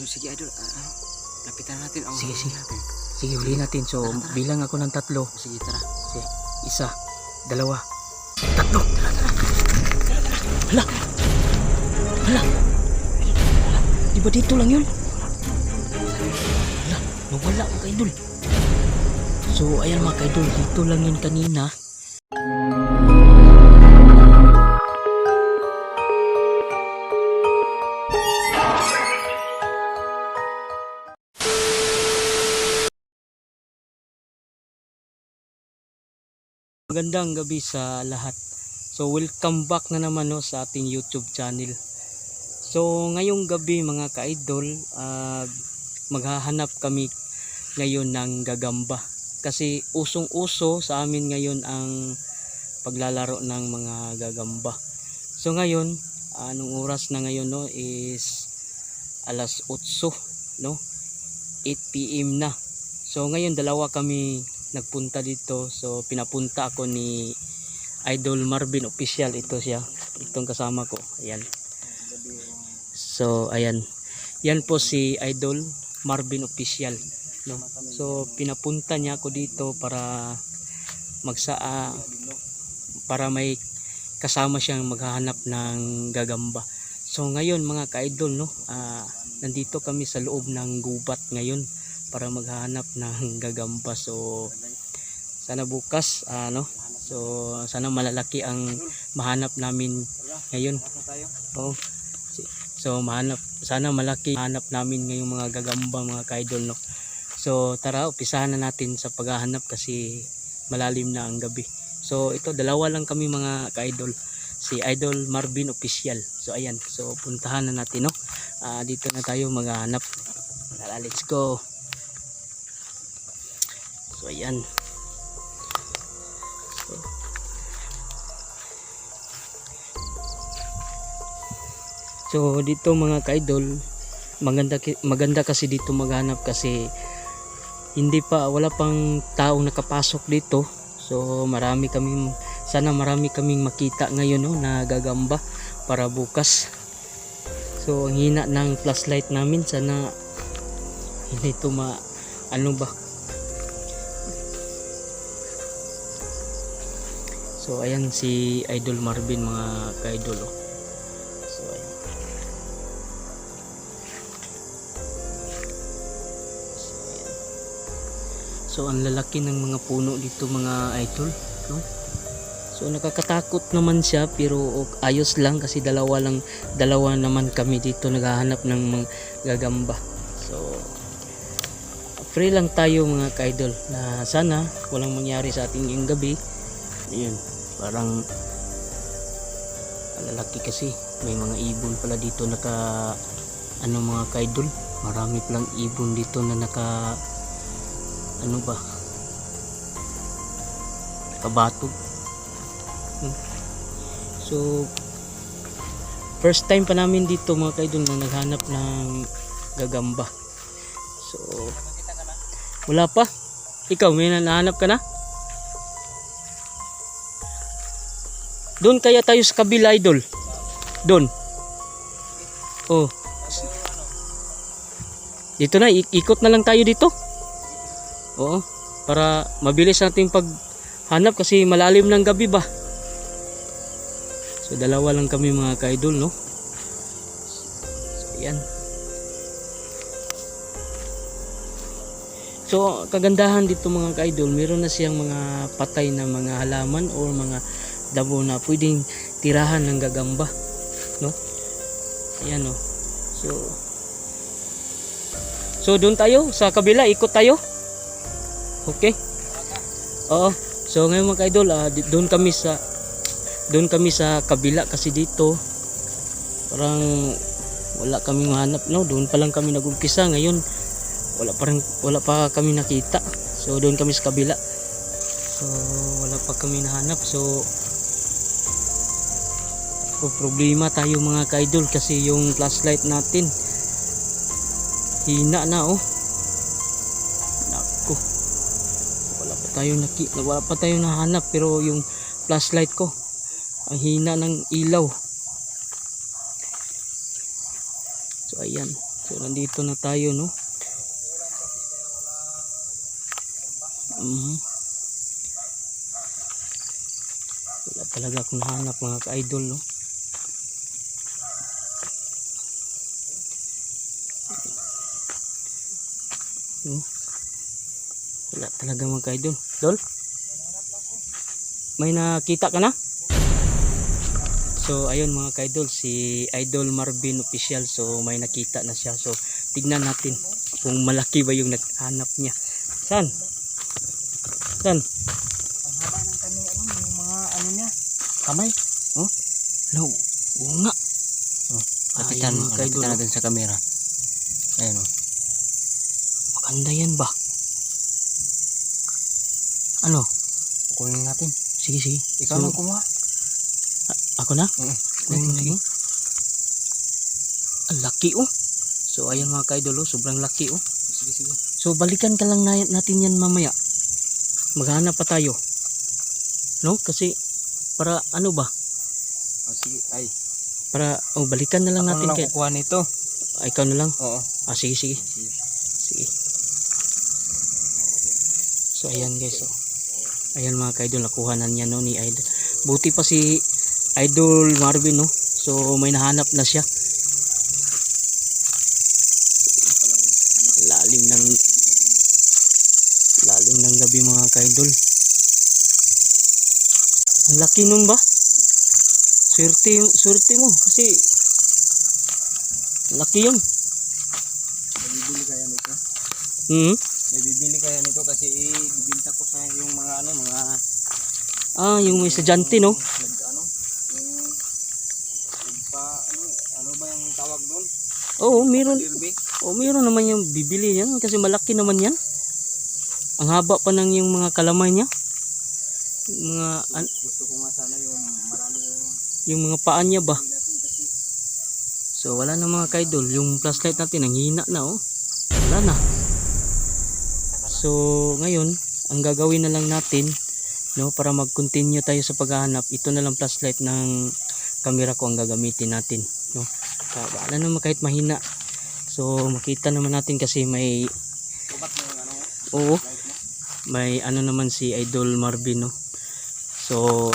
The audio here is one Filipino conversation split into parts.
So, sige idol, ah, lapitan natin. Oh, Sige, sige. Natin. Sige, huli natin. So, Tara, tara. bilang ako ng tatlo. Sige, tara. Isa, dalawa, tatlo. Tara, tara. Hala. Hala. Di ba dito lang yun? Hala, nawala mga kaidol. So, ayan mga kaidol, dito lang yun kanina. Magandang gabi sa lahat. So welcome back na naman no, sa ating YouTube channel. So ngayong gabi mga ka-idol, ah, maghahanap kami ngayon ng gagamba. Kasi usong-uso sa amin ngayon ang paglalaro ng mga gagamba. So ngayon, anong oras na ngayon no is alas 8 no 8 PM na. So ngayon dalawa kami nagpunta dito. So pinapunta ako ni Idol Marvin official ito siya. Itong kasama ko. Ayan. So ayan. Yan po si Idol Marvin official. No? So pinapunta niya ako dito para magsaa para may kasama siyang maghahanap ng gagamba. So ngayon mga ka-idol no, ah, nandito kami sa loob ng gubat ngayon para maghahanap ng gagamba. So sana bukas ano so sana malalaki ang mahanap namin ngayon. Oh so mahanap sana malaki mahanap namin ngayong mga gagamba mga kaidol no. So tara umpisahan na natin sa paghahanap kasi malalim na ang gabi. So ito dalawa lang kami mga kaidol. Si Idol Marvin official. So ayan. So puntahan na natin no. Ah, dito na tayo maghahanap. Tara, let's go so ayan So dito mga ka-idol, maganda maganda kasi dito maghanap kasi hindi pa wala pang taong nakapasok dito. So marami kaming sana marami kaming makita ngayon no na gagamba para bukas. So ang hina ng flashlight namin sana hindi to ma ano ba So ayan si Idol Marvin mga ka-idol oh. So ayan. So, ang lalaki ng mga puno dito mga idol, no? So nakakatakot naman siya pero ayos lang kasi dalawa lang dalawa naman kami dito naghahanap ng mga gagamba. So free lang tayo mga ka-idol na sana walang mangyari sa ating ngayong gabi. Ayun, parang ang lalaki kasi. May mga ibon pala dito naka ano mga kaidol marami palang ibon dito na naka ano ba? Nakabatog Hmm. so first time pa namin dito mga kaidol na naghanap ng gagamba. So wala pa? Ikaw may nahanap ka na doon kaya tayo sa kabila idol. Doon. Oh. Dito na ik- ikot na lang tayo dito. Oo. Para mabilis nating paghanap kasi malalim ng gabi ba? So dalawa lang kami mga ka-idol no? So yan. So kagandahan dito mga ka-idol meron na siyang mga patay na mga halaman or mga damo na pwedeng tirahan ng gagamba no? Ayan o so so doon tayo sa kabila ikot tayo. Okay? Oo. So ngayon mga idol ah, di- doon kami sa doon kami sa kabila kasi dito parang wala kami mahanap no? Doon pa lang kami nagumpisa. Ngayon wala pa rin, wala pa kami nakita. So doon kami sa kabila. So wala pa kami nahanap. So problema tayo mga ka-idol kasi yung flashlight natin hina na oh nako wala pa tayo naki wala pa tayo nahanap pero yung flashlight ko ang hina ng ilaw so ayan So nandito na tayo no. Mhm. Wala talaga akong nahanap mga ka-idol no. No. Wala talaga mga ka-idol. Dol? May nakita ka na? So ayun mga ka-idol, si Idol Marvin official. So may nakita na siya. So tignan natin kung malaki ba yung naghanap niya. San? San? Ang haba ng kanyang ano, yung mga ano niya. Kamay. No, oo nga. Oh, ka-idol, lapitan oh. natin sa camera. Ayan o. Maganda yan ba? Ano? Kukunin natin. Sige, sige. Ikaw So, nang kumuha. Ako na? Oo. Mm, sige. Ang laki oh. So ayan mga ka-idol oh, sobrang laki oh. Sige, sige. So balikan ka lang na, natin yan mamaya. Maghanap pa tayo. No? Kasi para ano ba? Oh, sige. Ay, Para oh balikan na lang ako natin na lang kay kukuha nito. ah, ikaw na lang. Oo. Ah sige sige. Sige. Sige. So ayan guys oh. Ayan mga ka-idol nakuha na niya no ni Idol. Buti pa si Idol Marvin no. So may nahanap na siya. Lalim ng lalim ng gabi mga ka-idol. Ang laki nun ba? Swerte, swerte mo kasi laki yun. May bibili kaya nito? Mhm. May bibili kaya nito kasi ibibinta ko sa yung mga ano, mga Ah, yung may estudyante no. ano, nagpa ano, ano ba yung tawag doon? Oo, meron. Oh, meron naman yung bibili yan kasi malaki naman yan. Ang haba pa ng yung mga kalamay niya. Yung mga an- Gusto ko nga sana yung marami yung yung mga paa niya ba. So wala na mga kaidol, yung flashlight natin ang hina na oh. Wala na. So ngayon, ang gagawin na lang natin no para mag-continue tayo sa paghahanap, ito na lang flashlight ng camera ko ang gagamitin natin, no. Kaya wala naman kahit mahina. So makita naman natin kasi may oo, may ano naman si Idol Marvin no. So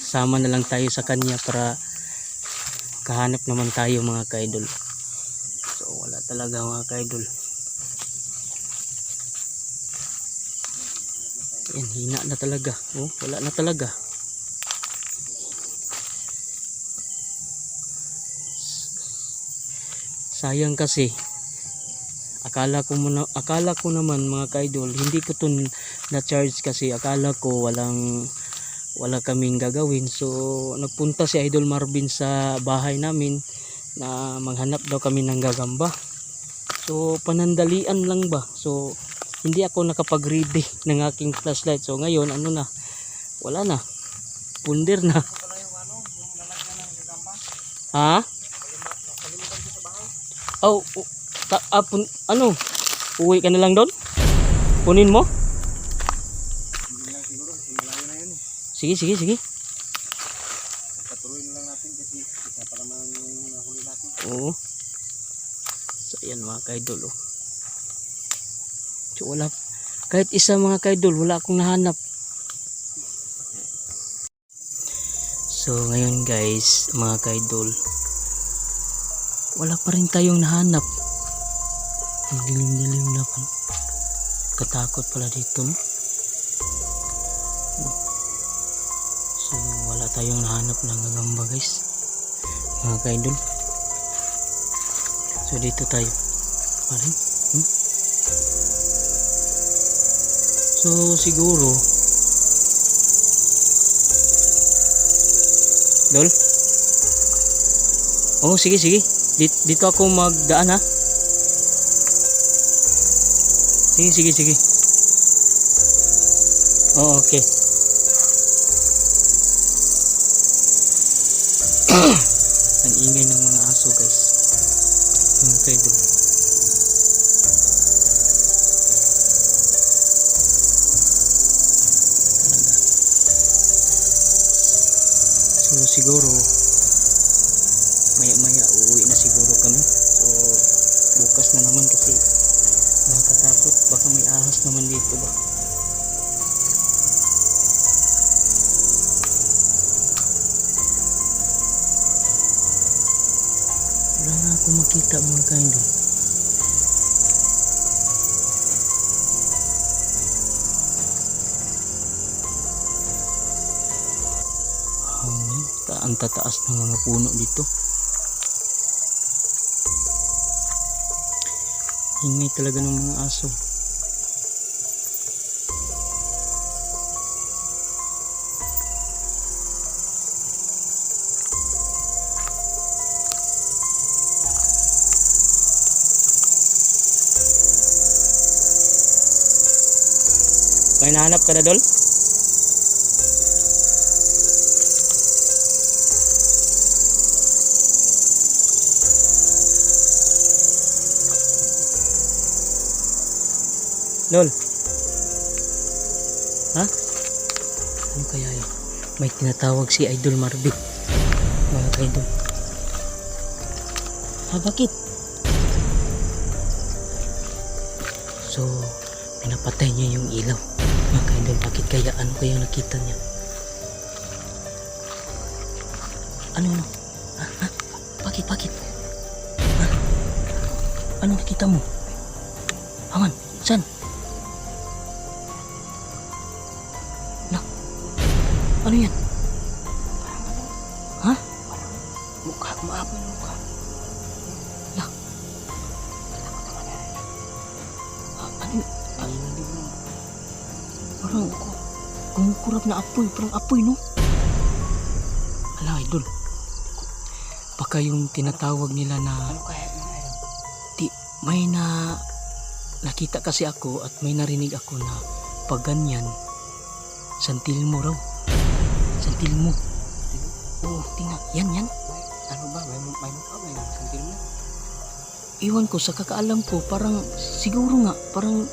sama na lang tayo sa kanya para kahanap naman tayo mga kaidol. So wala talaga mga kaidol. Yan, hina na talaga. Oh, wala na talaga. Sayang kasi akala ko muna, akala ko naman mga kaidol hindi ko to na charge kasi akala ko walang wala kaming gagawin so nagpunta si Idol Marvin sa bahay namin na maghanap daw kami ng gagamba so panandalian lang ba so hindi ako nakapag-ready ng aking flashlight. So ngayon ano na? Wala na. Punder na. Ha? Oh oh, ta, ah, pun- ano? Uwi ka na lang doon? Kunin mo? Sige sige sige. Patuloy na lang natin kasi isa pa naman yung nahuli natin. Oo. So, ayan mga kaidol, oh. Wala, kahit isa mga kaidol, wala akong nahanap. So, ngayon guys, mga kaidol, wala pa rin tayong nahanap. Ang dilim-dilim na pa. Katakot pala dito, no? So, wala tayong nahanap ng gagamba guys. Mga kaidol. So dito tayo. Hmm? So siguro Dol? Oh, sige sige. Dito, dito ako magdaan ha. Sige sige sige. Oh, okay. Ang ingay ng mga aso, guys. Mga kaidol. siguro. Maya maya uuwi na siguro kami. So bukas na naman kasi nakatakot baka may ahas naman dito ba? Wala nga akong makita mga kaindol ang tataas ng mga puno dito. Ingay talaga ng mga aso. May nahanap ka na, Dol? Lol. Ha? Ano kaya yun? May tinatawag si Idol Marvin. Mga kaidol. Ha, bakit? So, pinapatay niya yung ilaw. Mga kaidol, bakit kaya? Ano kaya nakita niya? Ano ano? Ha? Ha? Bakit? Bakit? Ha? Ano nakita mo? Hangan, Ano yan? Ha? Mukha, maapoy ng mukha. Ah, ano? Ay, hindi mo. Parang kumukurap na apoy. Parang apoy, no? Hala, idol. Baka yung tinatawag nila na Ano kaya yun ay? di, may na nakita kasi ako at may narinig ako na pag ganyan santil mo raw santil mo oo tingnan yan yan Ano ba? May, may mukha ba yung santil mo? iwan ko sa kakaalam ko parang siguro nga parang